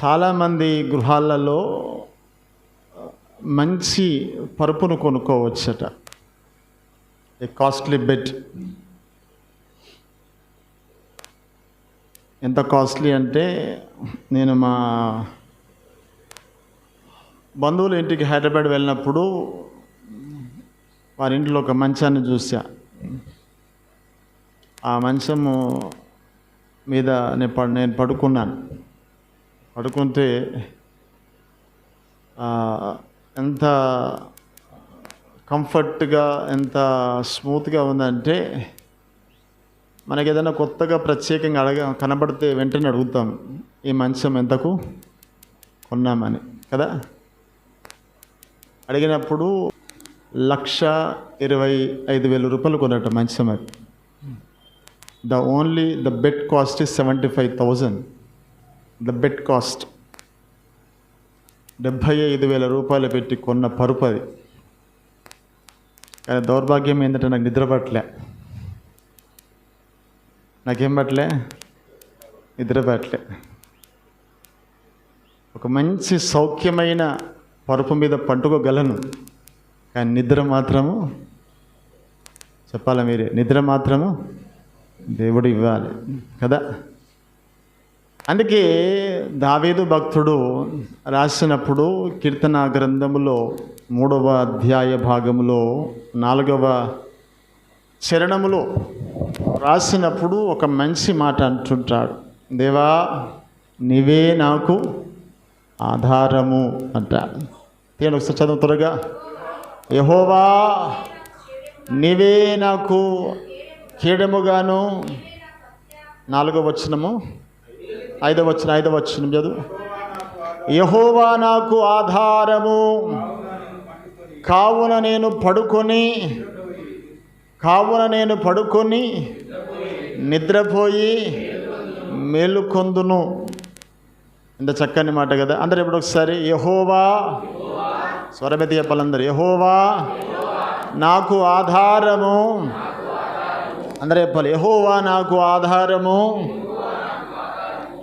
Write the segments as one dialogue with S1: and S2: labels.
S1: చాలామంది గృహాలలో మంచి పరుపును కొనుక్కోవచ్చట. ఏ కాస్ట్లీ బెడ్ ఎంత కాస్ట్లీ అంటే నేను మా బంధువుల ఇంటికి హైదరాబాద్ వెళ్ళినప్పుడు వారి ఇంట్లో ఒక మంచాన్ని చూసా. ఆ మంచము మీద నేను నేను పడుకున్నాను. పడుకుంటే ఎంత కంఫర్ట్గా ఎంత స్మూత్గా ఉందంటే మనకి ఏదైనా కొత్తగా ప్రత్యేకంగా అడగ కనబడితే వెంటనే అడుగుతాం ఈ మంచం ఎంతకు కొన్నామని కదా? అడిగినప్పుడు లక్ష ఇరవై ఐదు వేల రూపాయలు కొన్నట్టు మంచం అది. The only the bed cost is seventy five thousand. The bed cost డెబ్భై ఐదు వేల రూపాయలు పెట్టి కొన్న పరుపు అది. కానీ దౌర్భాగ్యం ఏంటంటే నాకు నిద్ర పట్టలే. నాకేం పట్టలే? నిద్ర పట్టలే. ఒక మంచి సౌఖ్యమైన పరుపు మీద పండుకోగలను. కానీ నిద్ర మాత్రము? చెప్పాలా మీరే? నిద్ర మాత్రము? దేవుడు ఇవ్వాలి. కదా? అందుకే దావేదు భక్తుడు రాసినప్పుడు కీర్తన గ్రంథములో మూడవ అధ్యాయ భాగములో నాలుగవ చరణములో రాసినప్పుడు ఒక మంచి మాట అంటుంటాడు. దేవా నీవే నాకు ఆధారము అంటాడు. తీయండి ఒకసారి చదువు త్వరగా. యహోవా నీవే నాకు కీడముగాను నాలుగవ వచనము. ఐదో వచ్చిన ఐదో వచ్చిన చదువు. యహోవా నాకు ఆధారము. కావున నేను పడుకొని కావున నేను పడుకొని నిద్రపోయి మేలుకొందును. ఇంత చక్కని మాట కదా. అందరు ఇప్పుడు ఒకసారి యహోవా స్వరమెతి చెప్పాలందరు యహోవా నాకు ఆధారము. అందరు చెప్పాలి యహోవా నాకు ఆధారము.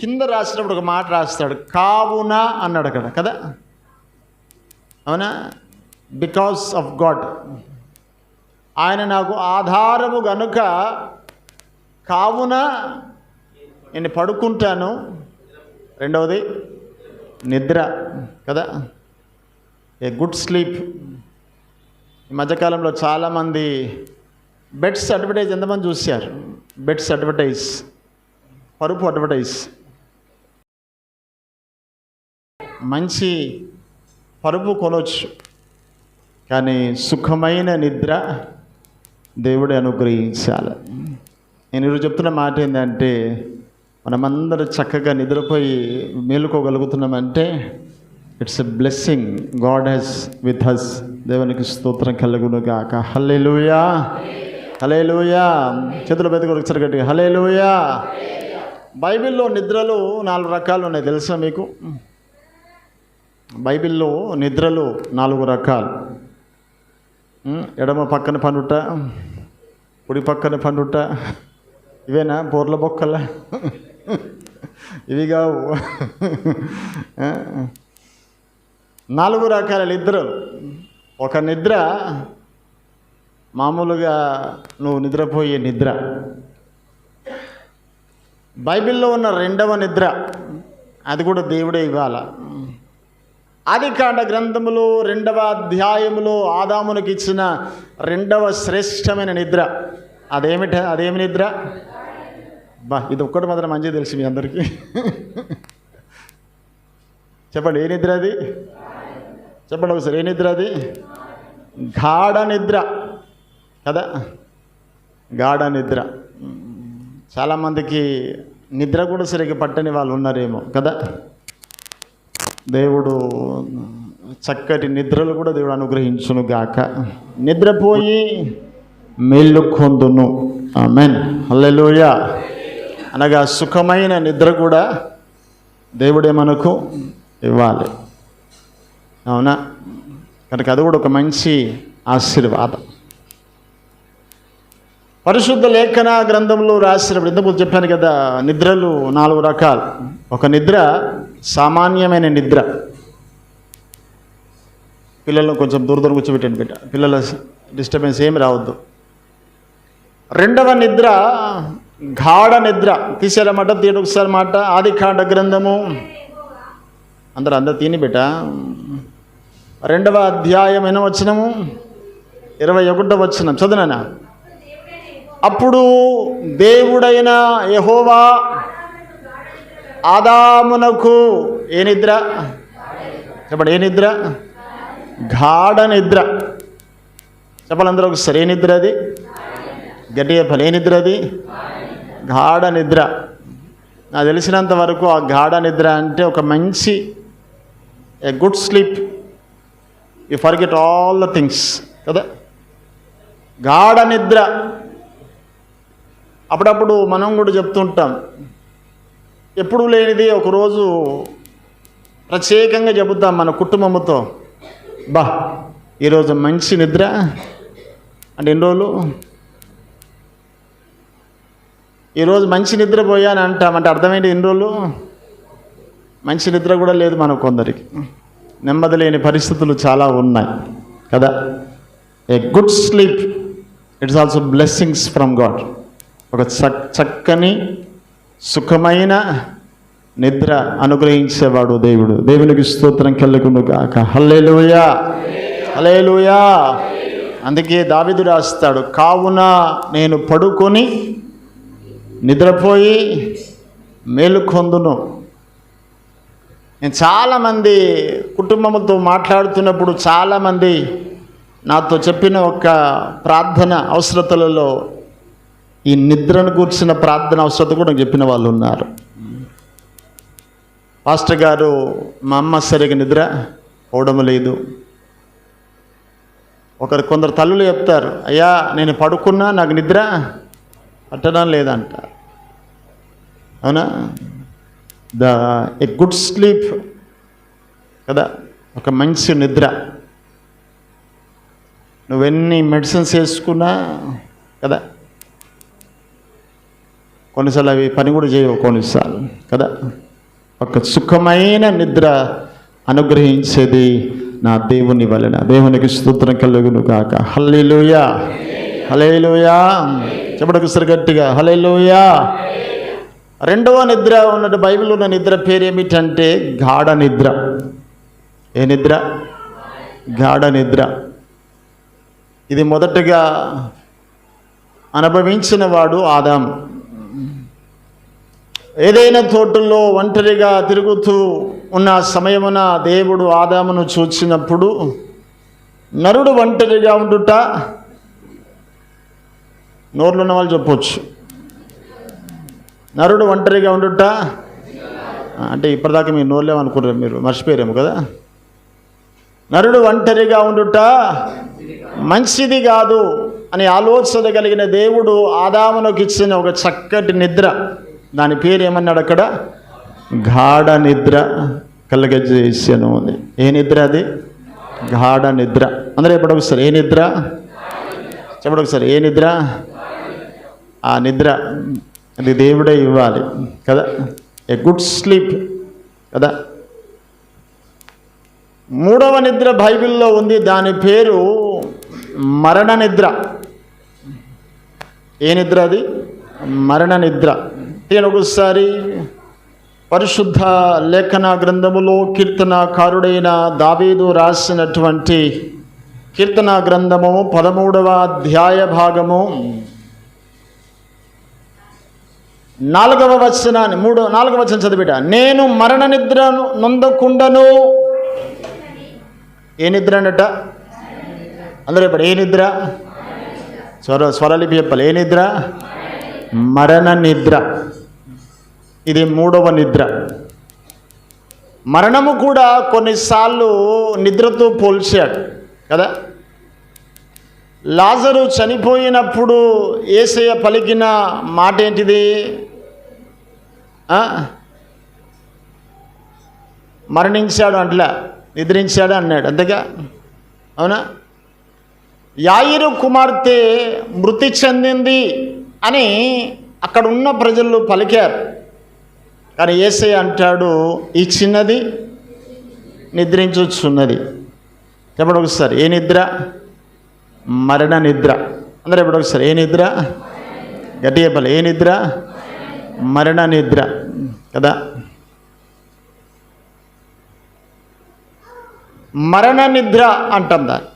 S1: కింద రాసినప్పుడు ఒక మాట రాస్తాడు. కావున అన్నాడు కదా. కదా? అవునా? బికాస్ ఆఫ్ గాడ్ ఆయన నాకు ఆధారము గనుక కావున నేను పడుకుంటాను. రెండవది నిద్ర. కదా? A good sleep. ఈ మధ్యకాలంలో చాలామంది బెడ్స్ అడ్వర్టైజ్ ఎంతమంది చూశారు? Beds advertise. పరుపు అడ్వర్టైజ్. మంచి పరుపు కొనవచ్చు కానీ సుఖమైన నిద్ర దేవుడు అనుగ్రహించాలి. నేను ఈరోజు చెప్తున్న మాట ఏంటంటే మనమందరూ చక్కగా నిద్రపోయి మేలుకోగలుగుతున్నామంటే it's a blessing God is with us దేవునికి స్తోత్రం కలుగును గాక లూయా చేతుల మీద కూడా ఒకసారి గట్టిగా. హలేలుయా బైబిల్లో నిద్రలు నాలుగు రకాలు ఉన్నాయి. తెలుసా మీకు? బైబిల్లో నిద్రలు నాలుగు రకాలు. ఎడమ పక్కన పనుట కుడి పక్కన పనుట ఇవేనా బోర్ల బొక్కల? ఇవి కావు. నాలుగు రకాల నిద్రలు. ఒక నిద్ర మామూలుగా నువ్వు నిద్రపోయే నిద్ర. బైబిల్లో ఉన్న రెండవ నిద్ర అది కూడా దేవుడే ఇవ్వాల. ఆదికాండ గ్రంథములో రెండవ అధ్యాయములో ఆదామునికి ఇచ్చిన రెండవ శ్రేష్టమైన నిద్ర. అదేమిట అదేమి నిద్ర? బా ఇది ఒక్కటి మాత్రం మంచిగా తెలుసు మీ అందరికీ. చెప్పండి ఏ నిద్ర అది? చెప్పండి ఒకసారి ఏ నిద్ర అది? గాఢ నిద్ర. కదా? గాఢ నిద్ర. చాలామందికి నిద్ర కూడా సరిగ్గా పట్టని వాళ్ళు ఉన్నారేమో. కదా? దేవుడు చక్కటి నిద్రలు కూడా దేవుడు అనుగ్రహించును గాక. నిద్రపోయి మేలుకొందును. ఆమెన్. అల్లెలోయ అనగా సుఖమైన నిద్ర కూడా దేవుడే మనకు ఇవ్వాలి. అవునా? కనుక అది కూడా ఒక మంచి ఆశీర్వాదం. పరిశుద్ధ లేఖన గ్రంథంలో రాసినప్పుడు ఇంతకుముందు చెప్పాను కదా నిద్రలు నాలుగు రకాలు. ఒక నిద్ర సామాన్యమైన నిద్ర. పిల్లలను కొంచెం దూర దూరం కూర్చోబెట్టండి బిడ్డ. పిల్లల డిస్టర్బెన్స్ ఏమి రావద్దు. రెండవ నిద్ర గాఢ నిద్ర. తీసారన్నమాట తీయడం ఒకసారి మాట. ఆది కాండ గ్రంథము. అందరు అందరు తిని బిడ్డ. రెండవ అధ్యాయం ఎన్నో వచ్చినము ఇరవై ఒకటో వచ్చిన చదువునా అప్పుడు దేవుడైన యహోవా ఆదామునకు ఏ నిద్ర? చెప్పండి ఏ నిద్ర? గాఢ నిద్ర. చెప్పాలందరూ ఒకసారి ఏ నిద్ర అది? గట్టి చెప్పాలి ఏ నిద్ర అది? గాఢ నిద్ర. నాకు తెలిసినంత వరకు ఆ గాఢ నిద్ర అంటే ఒక మంచి a good sleep you forget all the things కదా? గాఢ నిద్ర. అప్పుడప్పుడు మనం కూడా చెప్తుంటాం. ఎప్పుడు లేనిది ఒకరోజు ప్రత్యేకంగా చెబుతాం మన కుటుంబంతో బా ఈరోజు మంచి నిద్ర. అంటే ఎన్ని రోజులు? ఈరోజు మంచి నిద్ర పోయాను అంటామంటే అర్థమేంటి ఎన్ని రోజులు? మంచి నిద్ర కూడా లేదు మనకు కొందరికి. నెమ్మది లేని పరిస్థితులు చాలా ఉన్నాయి. కదా? A good sleep it's also blessings from God. ఒక చక్కని సుఖమైన నిద్ర అనుగ్రహించేవాడు దేవుడు. దేవునికి స్తోత్రం కలుగును గాక. హల్లేలుయా. హలేలుయా అందుకే దావిదు రాస్తాడు కావున నేను పడుకొని నిద్రపోయి మేలుకొందును నేను చాలామంది కుటుంబంతో మాట్లాడుతున్నప్పుడు చాలామంది నాతో చెప్పిన ఒక ప్రార్థన అవసరతలలో ఈ నిద్రను కూర్చిన ప్రార్థన అవసరత కూడా చెప్పిన వాళ్ళు ఉన్నారు. పాస్టర్ గారు మా అమ్మ సరిగా నిద్ర పోవడం లేదు. ఒకరు కొందరు తల్లులు చెప్తారు అయ్యా నేను పడుకున్నా నాకు నిద్ర పట్టడం లేదంట. అవునా? ద ఎ గుడ్ స్లీప్ కదా ఒక మంచి నిద్ర. నువ్వెన్ని మెడిసిన్స్ వేసుకున్నా కదా కొన్నిసార్లు అవి పని కూడా చేయవు కొన్నిసార్లు కదా? ఒక సుఖమైన నిద్ర అనుగ్రహించేది నా దేవుని వలన. దేవునికి స్తోత్రం కలుగును కాక హల్లెలూయా. హలేలుయా చెప్పడం సరిగట్టుగా గట్టిగా. హల్లెలూయా. రెండవ నిద్ర ఉన్నట్టు బైబిల్ ఉన్న నిద్ర పేరు ఏమిటంటే గాఢ నిద్ర. ఏ నిద్ర? గాఢ నిద్ర. ఇది మొదటగా అనుభవించిన వాడు ఆదాం. ఏదైనా తోటల్లో ఒంటరిగా తిరుగుతూ ఉన్న సమయమున దేవుడు ఆదామును చూచినప్పుడు నరుడు ఒంటరిగా ఉండుట నోర్లు ఉన్న వాళ్ళు చెప్పొచ్చు. నరుడు ఒంటరిగా ఉండుట అంటే ఇప్పటిదాకా మీరు నోర్లేమనుకున్నారు మీరు? మర్చిపోయారేమో కదా? నరుడు ఒంటరిగా ఉండుట మంచిది కాదు అని ఆలోచన కలిగిన దేవుడు ఆదామునకు ఇచ్చిన ఒక చక్కటి నిద్ర. దాని పేరు ఏమన్నాడు అక్కడ? గాఢ నిద్ర. కలగజేసాను ఉంది ఏ నిద్ర అది? గాఢ నిద్ర. అందరూ ఎప్పుడు ఒకసారి. ఏ నిద్ర? చెప్పడు ఒకసారి. ఏ నిద్ర? ఆ నిద్ర. అది దేవుడే ఇవ్వాలి. కదా? A good sleep. కదా? మూడవ నిద్ర బైబిల్లో ఉంది. దాని పేరు మరణ నిద్ర. ఏ నిద్ర అది? మరణ నిద్ర. ఈయన ఒకసారి పరిశుద్ధ లేఖన గ్రంథములో కీర్తనకారుడైన దావీదు రాసినటువంటి కీర్తన గ్రంథము పదమూడవ అధ్యాయ భాగము. నాలుగవ వచనాన్ని మూడు నాలుగవ వచనం చదివిట. నేను మరణ నిద్రను నొందకుండను. ఏ నిద్ర అనట అందరూ ఇప్పుడు ఏ నిద్ర? స్వర స్వరలిపి చెప్పాలి. ఏ నిద్ర? మరణ నిద్ర. ఇది మూడవ నిద్ర. మరణము కూడా కొన్నిసార్లు నిద్రతో పోల్చాడు కదా? లాజరు చనిపోయినప్పుడు ఏసయ్య పలికిన మాట ఏంటిది మరణించాడు అంటలే నిద్రించాడు అన్నాడు అంతేగా? అవునా? యాయిరు కుమార్తె మృతి చెందింది అని అక్కడ ఉన్న ప్రజలు పలికారు. కానీ ఏసై అంటాడు ఈ చిన్నది నిద్రించుచున్నది. చెప్పండి ఒకసారి ఏ నిద్ర? మరణ నిద్ర. అందరూ ఎప్పుడు ఒకసారి ఏ నిద్ర? గట్టి చెప్పాలి ఏ నిద్ర? మరణ నిద్ర. కదా? మరణ నిద్ర అంటాం దాన్ని.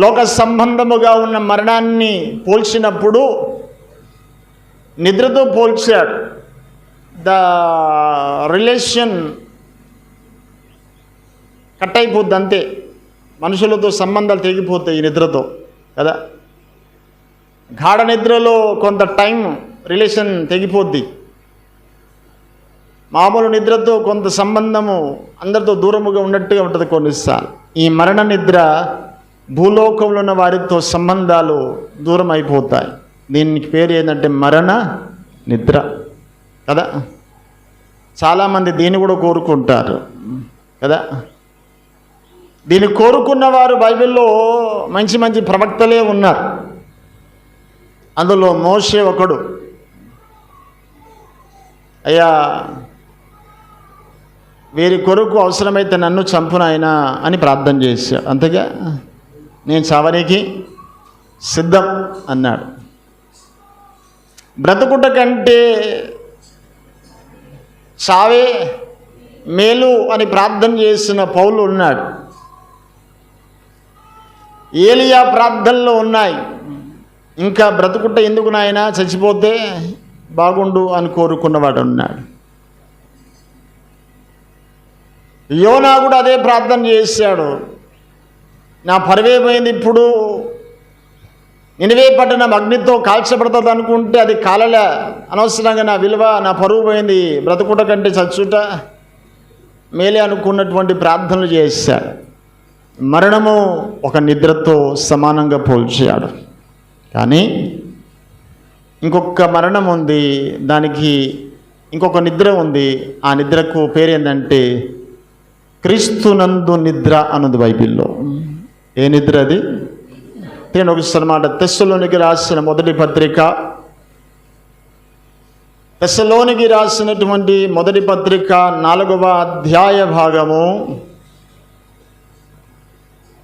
S1: లోక సంబంధముగా ఉన్న మరణాన్ని పోల్చినప్పుడు నిద్రతో పోల్చాడు. ద రిలేషన్ కట్ అయిపోద్ది అంతే మనుషులతో సంబంధాలు తెగిపోతాయి ఈ నిద్రతో కదా? గాఢ నిద్రలో కొంత టైం రిలేషన్ తెగిపోద్ది. మామూలు నిద్రతో కొంత సంబంధము అందరితో దూరముగా ఉన్నట్టుగా ఉంటుంది కొన్నిసార్లు. ఈ మరణ నిద్ర భూలోకంలో ఉన్న వారితో సంబంధాలు దూరం అయిపోతాయి దీనికి పేరు ఏంటంటే మరణ నిద్ర. కదా? చాలామంది దీన్ని కూడా కోరుకుంటారు. కదా? దీన్ని కోరుకున్న వారు బైబిల్లో మంచి మంచి ప్రవక్తలే ఉన్నారు. అందులో మోషే ఒకడు. అయ్యా వీరి కొరకు అవసరమైతే నన్ను చంపునాయనా అని ప్రార్థన చేశాడు అంతేగా? నేను చావనికి సిద్ధం అన్నాడు. బ్రతుకుట కంటే చావే మేలు అని ప్రార్థన చేసిన పౌలు ఉన్నాడు. ఏలియా ప్రార్థనలో ఉన్నాయి. ఇంకా బ్రతుకుట ఎందుకు నాయనా? చచ్చిపోతే బాగుండు అని కోరుకున్నవాడు ఉన్నాడు. యోనా కూడా అదే ప్రార్థన చేశాడు. నా పరివేమైంది ఇప్పుడు. నినివే పట్టణం అగ్నితో కాల్చబడుతుంది అనుకుంటే అది కాలలే. అనవసరంగా నా విలువ నా పరువు పోయింది. బ్రతుకుట కంటే చచ్చుట మేలే అనుకున్నటువంటి ప్రార్థనలు చేశాడు మరణము ఒక నిద్రతో సమానంగా పోల్చాడు. కానీ ఇంకొక మరణం ఉంది. దానికి ఇంకొక నిద్ర ఉంది. ఆ నిద్రకు పేరేందంటే క్రీస్తునందు నిద్ర అన్నది బైబిల్లో. ఏ నిద్ర అది? నేను ఒకసారి మాట తెస్సులోనికి రాసిన మొదటి పత్రిక. తెస్సలోనికి రాసినటువంటి మొదటి పత్రిక నాలుగవ అధ్యాయ భాగము.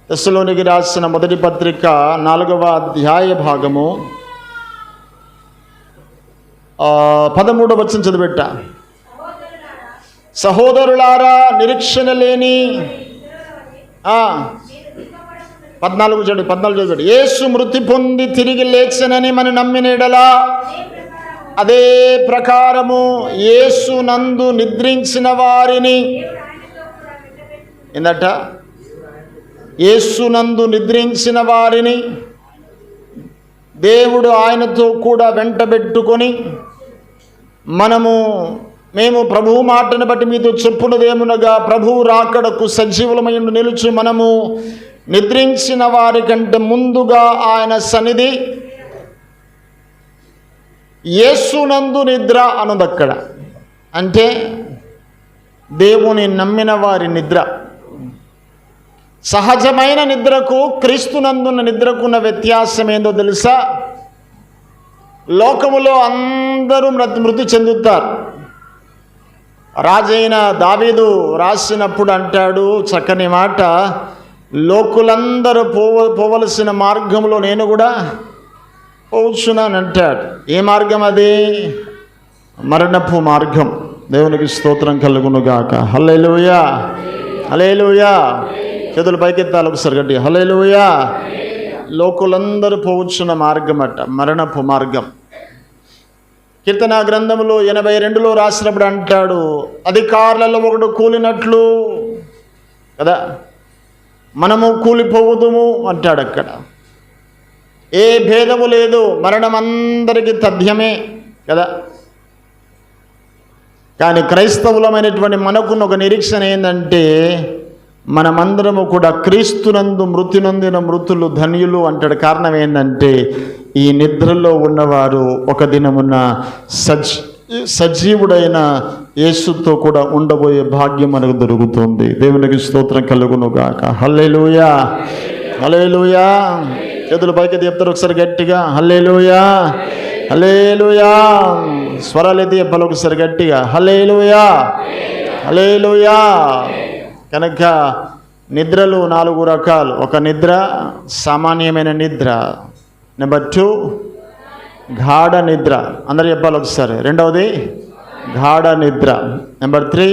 S1: తెస్సులోనికి రాసిన మొదటి పత్రిక నాలుగవ అధ్యాయ భాగము. పదమూడవ వచ్చిన చదివెట్ట సహోదరులారా నిరీక్షణ లేని పద్నాలుగు చెడు పద్నాలుగు చెడు యేసు మృతి పొంది తిరిగి లేచనని మనం నమ్మినీడలా? అదే ప్రకారము ఏసు నందు నిద్రించిన వారిని ఏందట? యేసునందు నిద్రించిన వారిని దేవుడు ఆయనతో కూడా వెంటబెట్టుకొని మనము మేము ప్రభువు మాటను బట్టి మీతో చెప్పున్నదేమునగా ప్రభువు రాకడకు సజీవులమైండు నిలుచు మనము నిద్రించిన వారి కంటే ముందుగా ఆయన సన్నిధి యేసునందు నిద్ర అనుదక్కడ. అంటే దేవుని నమ్మిన వారి నిద్ర. సహజమైన నిద్రకు క్రీస్తునందున్న నిద్రకున్న వ్యత్యాసం ఏందో తెలుసా? లోకములో అందరూ మృతి మృతి చెందుతారు. రాజైన దావీదు రాసినప్పుడు అంటాడు చక్కని మాట లోకులందరూ పోవ పోవలసిన మార్గంలో నేను కూడా పోవచ్చున్నాను అంటాడు ఏ మార్గం అది? మరణపు మార్గం. దేవునికి స్తోత్రం కలుగునుగాక. హలేలుయా హలేలుయా చేతులు పైకెత్తాలి ఒకసారి గట్టి హలేలుయా లోకులందరూ పోవచ్చున్న మార్గం అట మరణపు మార్గం. కీర్తన గ్రంథంలో ఎనభై రెండులో రాసినప్పుడు అంటాడు అధికారులలో ఒకడు కూలినట్లు. కదా? మనము కూలిపోవుదుము అంటాడు అక్కడ. ఏ భేదము లేదు మరణం అందరికీ తథ్యమే కదా. కానీ క్రైస్తవులమైనటువంటి మనకున్న ఒక నిరీక్షణ ఏంటంటే మనమందరము కూడా క్రీస్తునందు మృతి నొందిన మృతులు ధన్యులు అంటాడు. కారణం ఏంటంటే ఈ నిద్రలో ఉన్నవారు ఒక దినమున సజ్ సజీవుడైన యేసుతో కూడా ఉండబోయే భాగ్యం మనకు దొరుకుతుంది. దేవునికి స్తోత్రం కలుగునుగాక. హల్లేలుయా. హల్లెలూయా. చేతులు పైకి చెప్తారు ఒకసారి గట్టిగా. హల్లెలూయా. స్వరాలు అయితే చెప్పాలి ఒకసారి గట్టిగా. హలేలుయా హలేలుయా కనుక నిద్రలు నాలుగు రకాలు. ఒక నిద్ర సామాన్యమైన నిద్ర. నెంబర్ టూ గాఢ నిద్ర. అందరు చెప్పాలి ఒకసారి. రెండవది గాఢ నిద్ర. నెంబర్ త్రీ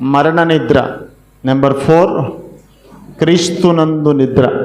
S1: మరణ నిద్ర. నెంబర్ ఫోర్ క్రీస్తునందు నిద్ర.